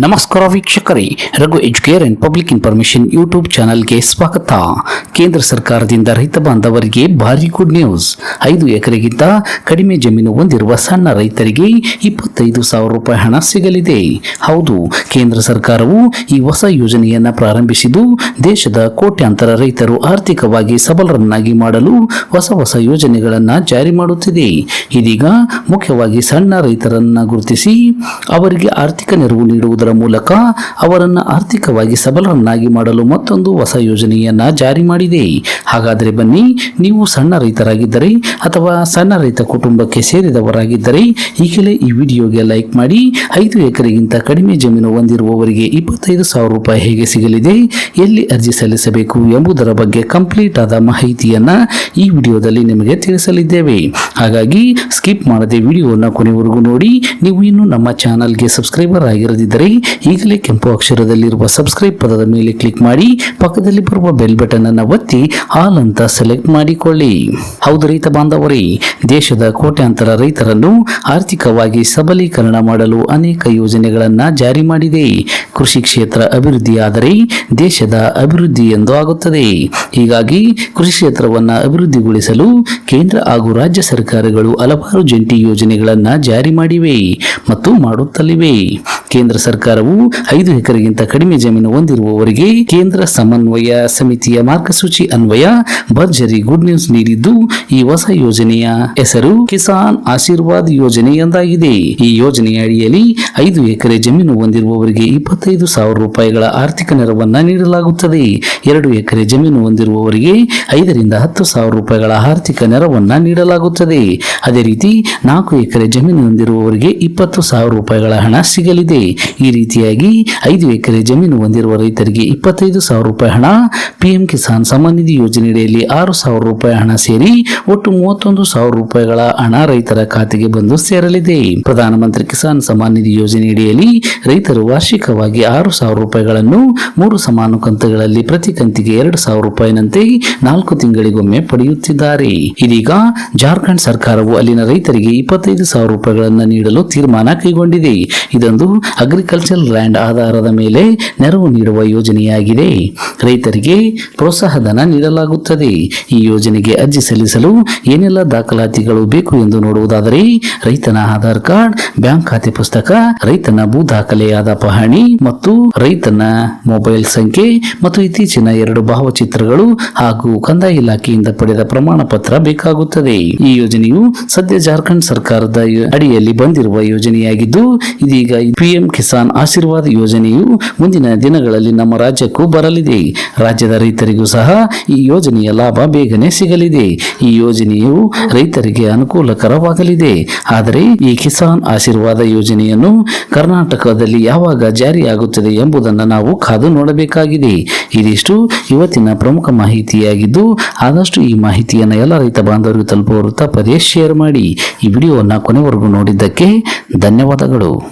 ನಮಸ್ಕಾರ ವೀಕ್ಷಕರೇ, Raghu Educare and public information YouTube ಚಾನೆಲ್ಗೆ ಸ್ವಾಗತ. ಕೇಂದ್ರ ಸರ್ಕಾರದಿಂದ ರೈತ ಬಾಂಧವರಿಗೆ ಭಾರಿ ಗುಡ್ ನ್ಯೂಸ್ ಐದು ಎಕರೆಗಿಂತ ಕಡಿಮೆ ಜಮೀನು ಹೊಂದಿರುವ ಸಣ್ಣ ರೈತರಿಗೆ ಇಪ್ಪತ್ತೈದು ಸಾವಿರ ರೂಪಾಯಿ ಹಣ ಸಿಗಲಿದೆ. ಹೌದು, ಕೇಂದ್ರ ಸರ್ಕಾರವು ಈ ಹೊಸ ಯೋಜನೆಯನ್ನ ಪ್ರಾರಂಭಿಸಿದ್ದು ದೇಶದ ಕೋಟ್ಯಾಂತರ ರೈತರು ಆರ್ಥಿಕವಾಗಿ ಸಬಲರನ್ನಾಗಿ ಮಾಡಲು ಹೊಸ ಹೊಸ ಯೋಜನೆಗಳನ್ನು ಜಾರಿ ಮಾಡುತ್ತಿದೆ. ಇದೀಗ ಮುಖ್ಯವಾಗಿ ಸಣ್ಣ ರೈತರನ್ನ ಗುರುತಿಸಿ ಅವರಿಗೆ ಆರ್ಥಿಕ ನೆರವು ನೀಡುವುದರ ಮೂಲಕ ಅವರನ್ನು ಆರ್ಥಿಕವಾಗಿ ಸಬಲರನ್ನಾಗಿ ಮಾಡಲು ಮತ್ತೊಂದು ಹೊಸ ಯೋಜನೆಯನ್ನ ಜಾರಿ ಮಾಡಿದೆ. ಹಾಗಾದರೆ ಬನ್ನಿ, ನೀವು ಸಣ್ಣ ರೈತರಾಗಿದ್ದರೆ ಅಥವಾ ಸಣ್ಣ ರೈತ ಕುಟುಂಬಕ್ಕೆ ಸೇರಿದವರಾಗಿದ್ದರೆ ಈಗಲೇ ಈ ವಿಡಿಯೋಗೆ ಲೈಕ್ ಮಾಡಿ, ಐದು ಎಕರೆಗಿಂತ ಕಡಿಮೆ ಜಮೀನು ಹೊಂದಿರುವವರಿಗೆ ಇಪ್ಪತ್ತೈದು ಸಾವಿರ ರೂಪಾಯಿ ಹೇಗೆ ಸಿಗಲಿದೆ, ಎಲ್ಲಿ ಅರ್ಜಿ ಸಲ್ಲಿಸಬೇಕು ಎಂಬುದರ ಬಗ್ಗೆ ಕಂಪ್ಲೀಟ್ ಆದ ಮಾಹಿತಿಯನ್ನು ಈ ವಿಡಿಯೋದಲ್ಲಿ ನಿಮಗೆ ತಿಳಿಸಲಿದ್ದೇವೆ. ಹಾಗಾಗಿ ಸ್ಕಿಪ್ ಮಾಡದೆ ವಿಡಿಯೋನ ಕೊನೆವರೆಗೂ ನೋಡಿ, ನೀವು ಇನ್ನೂ ನಮ್ಮ ಚಾನಲ್ಗೆ ಸಬ್ಸ್ಕ್ರೈಬರ್ ಆಗಿರದಿದ್ದರೆ ಈಗಲೇ ಕೆಂಪು ಅಕ್ಷರದಲ್ಲಿರುವ ಸಬ್ಸ್ಕ್ರೈಬ್ ಪದದ ಮೇಲೆ ಕ್ಲಿಕ್ ಮಾಡಿ, ಪಕ್ಕದಲ್ಲಿ ಬರುವ ಬೆಲ್ ಬಟನ್ ಅನ್ನು ಒತ್ತಿ ಆಲ್ ಅಂತ ಸೆಲೆಕ್ಟ್ ಮಾಡಿಕೊಳ್ಳಿ. ಹೌದು ರೈತ ಬಾಂಧವರೇ, ದೇಶದ ಕೋಟ್ಯಾಂತರ ರೈತರನ್ನು ಆರ್ಥಿಕವಾಗಿ ಸಬಲೀಕರಣ ಮಾಡಲು ಅನೇಕ ಯೋಜನೆಗಳನ್ನು ಜಾರಿ ಮಾಡಿದೆ. ಕೃಷಿ ಕ್ಷೇತ್ರ ಅಭಿವೃದ್ಧಿಯಾದರೆ ದೇಶದ ಅಭಿವೃದ್ಧಿ ಎಂದು ಆಗುತ್ತದೆ. ಹೀಗಾಗಿ ಕೃಷಿ ಕ್ಷೇತ್ರವನ್ನು ಅಭಿವೃದ್ಧಿಗೊಳಿಸಲು ಕೇಂದ್ರ ಹಾಗೂ ರಾಜ್ಯ ಸರ್ಕಾರಗಳು ಹಲವಾರು ಜಂಟಿ ಯೋಜನೆಗಳನ್ನು ಜಾರಿ ಮಾಡಿವೆ ಮತ್ತು ಮಾಡುತ್ತಲಿವೆ. ಕೇಂದ್ರ ಸರ್ಕಾರವು ಐದು ಎಕರೆಗಿಂತ ಕಡಿಮೆ ಜಮೀನು ಹೊಂದಿರುವವರಿಗೆ ಕೇಂದ್ರ ಸಮನ್ವಯ ಸಮಿತಿಯ ಮಾರ್ಗಸೂಚಿ ಅನ್ವಯ ಭರ್ಜರಿ ಗುಡ್ ನ್ಯೂಸ್ ನೀಡಿದ್ದು ಈ ಹೊಸ ಯೋಜನೆಯ ಹೆಸರು ಕಿಸಾನ್ ಆಶೀರ್ವಾದ್ ಯೋಜನೆ ಎಂದಾಗಿದೆ. ಈ ಯೋಜನೆಯ ಅಡಿಯಲ್ಲಿ ಐದು ಎಕರೆ ಜಮೀನು ಹೊಂದಿರುವವರಿಗೆ ಇಪ್ಪತ್ತೈದು ಸಾವಿರ ರೂಪಾಯಿಗಳ ಆರ್ಥಿಕ ನೆರವನ್ನ ನೀಡಲಾಗುತ್ತದೆ. ಎರಡು ಎಕರೆ ಜಮೀನು ಹೊಂದಿರುವವರಿಗೆ ಐದರಿಂದ ಹತ್ತು ಸಾವಿರ ರೂಪಾಯಿಗಳ ಆರ್ಥಿಕ ನೆರವನ್ನ ನೀಡಲಾಗುತ್ತದೆ. ಅದೇ ರೀತಿ ನಾಲ್ಕು ಎಕರೆ ಜಮೀನು ಹೊಂದಿರುವವರಿಗೆ ಇಪ್ಪತ್ತು ಸಾವಿರ ರೂಪಾಯಿಗಳ ಹಣ ಸಿಗಲಿದೆ. ಈ ರೀತಿಯಾಗಿ ಐದು ಎಕರೆ ಜಮೀನು ಹೊಂದಿರುವ ರೈತರಿಗೆ ಇಪ್ಪತ್ತೈದು ಸಾವಿರ ರೂಪಾಯಿ ಹಣ, ಪಿಎಂ ಕಿಸಾನ್ ಸಮ್ಮಾನ್ ನಿಧಿ ಯೋಜನೆಯಡಿಯಲ್ಲಿ ಆರು ಸಾವಿರ ರೂಪಾಯಿ ಹಣ ಸೇರಿ ಒಟ್ಟು ಮೂವತ್ತೊಂದು ಸಾವಿರ ರೂಪಾಯಿಗಳ ಹಣ ರೈತರ ಖಾತೆಗೆ ಬಂದು ಸೇರಲಿದೆ. ಪ್ರಧಾನಮಂತ್ರಿ ಕಿಸಾನ್ ಸಮ್ಮಾನ್ ನಿಧಿ ಯೋಜನೆಯಡಿಯಲ್ಲಿ ರೈತರು ವಾರ್ಷಿಕವಾಗಿ ಆರು ಸಾವಿರ ರೂಪಾಯಿಗಳನ್ನು ಮೂರು ಸಮಾನ ಕಂತುಗಳಲ್ಲಿ ಪ್ರತಿ ಕಂತಿಗೆ ಎರಡು ಸಾವಿರ ರೂಪಾಯಿನಂತೆ ನಾಲ್ಕು ತಿಂಗಳಿಗೊಮ್ಮೆ ಪಡೆಯುತ್ತಿದ್ದಾರೆ. ಇದೀಗ ಜಾರ್ಖಂಡ್ ಸರ್ಕಾರವು ಅಲ್ಲಿನ ರೈತರಿಗೆ ಇಪ್ಪತ್ತೈದು ಸಾವಿರ ರೂಪಾಯಿಗಳನ್ನು ನೀಡಲು ತೀರ್ಮಾನ ಕೈಗೊಂಡಿದೆ. ಇದೊಂದು ಅಗ್ರಿಕಲ್ಚರ್ ಲ್ಯಾಂಡ್ ಆಧಾರದ ಮೇಲೆ ನೆರವು ನೀಡುವ ಯೋಜನೆಯಾಗಿದೆ. ರೈತರಿಗೆ ಪ್ರೋತ್ಸಾಹಧನ ನೀಡಲಾಗುತ್ತದೆ. ಈ ಯೋಜನೆಗೆ ಅರ್ಜಿ ಸಲ್ಲಿಸಲು ಏನೆಲ್ಲ ದಾಖಲಾತಿಗಳು ಬೇಕು ಎಂದು ನೋಡುವುದಾದರೆ, ರೈತನ ಆಧಾರ್ ಕಾರ್ಡ್, ಬ್ಯಾಂಕ್ ಖಾತೆ ಪುಸ್ತಕ, ರೈತನ ಭೂ ದಾಖಲೆಯಾದ ಪಹಣಿ ಮತ್ತು ರೈತನ ಮೊಬೈಲ್ ಸಂಖ್ಯೆ ಮತ್ತು ಇತ್ತೀಚಿನ ಎರಡು ಭಾವಚಿತ್ರಗಳು ಹಾಗೂ ಕಂದಾಯ ಇಲಾಖೆಯಿಂದ ಪಡೆದ ಪ್ರಮಾಣ ಪತ್ರ ಬೇಕಾಗುತ್ತದೆ. ಈ ಯೋಜನೆಯು ಸದ್ಯ ಜಾರ್ಖಂಡ್ ಸರ್ಕಾರದ ಅಡಿಯಲ್ಲಿ ಬಂದಿರುವ ಯೋಜನೆಯಾಗಿದ್ದು, ಇದೀಗ ಪಿಎಂ ಕಿಸಾನ್ ಆಶೀರ್ವಾದ್ ಯೋಜನೆಯು ಮುಂದಿನ ದಿನಗಳಲ್ಲಿ ನಮ್ಮ ರಾಜ್ಯಕ್ಕೂ ಬರಲಿದೆ. ರಾಜ್ಯದ ರೈತರಿಗೂ ಸಹ ಈ ಯೋಜನೆಯ ಲಾಭ ಬೇಗನೆ ಸಿಗಲಿದೆ. ಈ ಯೋಜನೆಯು ರೈತರಿಗೆ ಅನುಕೂಲಕರವಾಗಲಿದೆ. ಆದರೆ ಈ ಕಿಸಾನ್ ಆಶೀರ್ವಾದ ಯೋಜನೆಯನ್ನು ಕರ್ನಾಟಕದಲ್ಲಿ ಯಾವಾಗ ಜಾರಿಯಾಗುತ್ತದೆ ಎಂಬುದನ್ನು ನಾವು ಕಾದು ನೋಡಬೇಕಾಗಿದೆ. ಇದಿಷ್ಟು ಇವತ್ತಿನ ಪ್ರಮುಖ ಮಾಹಿತಿಯಾಗಿದ್ದು, ಆದಷ್ಟು ಈ ಮಾಹಿತಿಯನ್ನು ಎಲ್ಲ ರೈತ ಬಾಂಧವರಿಗೂ ತಲುಪುವ ತಪ್ಪದೇ ಶೇರ್ ಮಾಡಿ. ಈ ವಿಡಿಯೋವನ್ನು ಕೊನೆವರೆಗೂ ನೋಡಿದ್ದಕ್ಕೆ ಧನ್ಯವಾದಗಳು.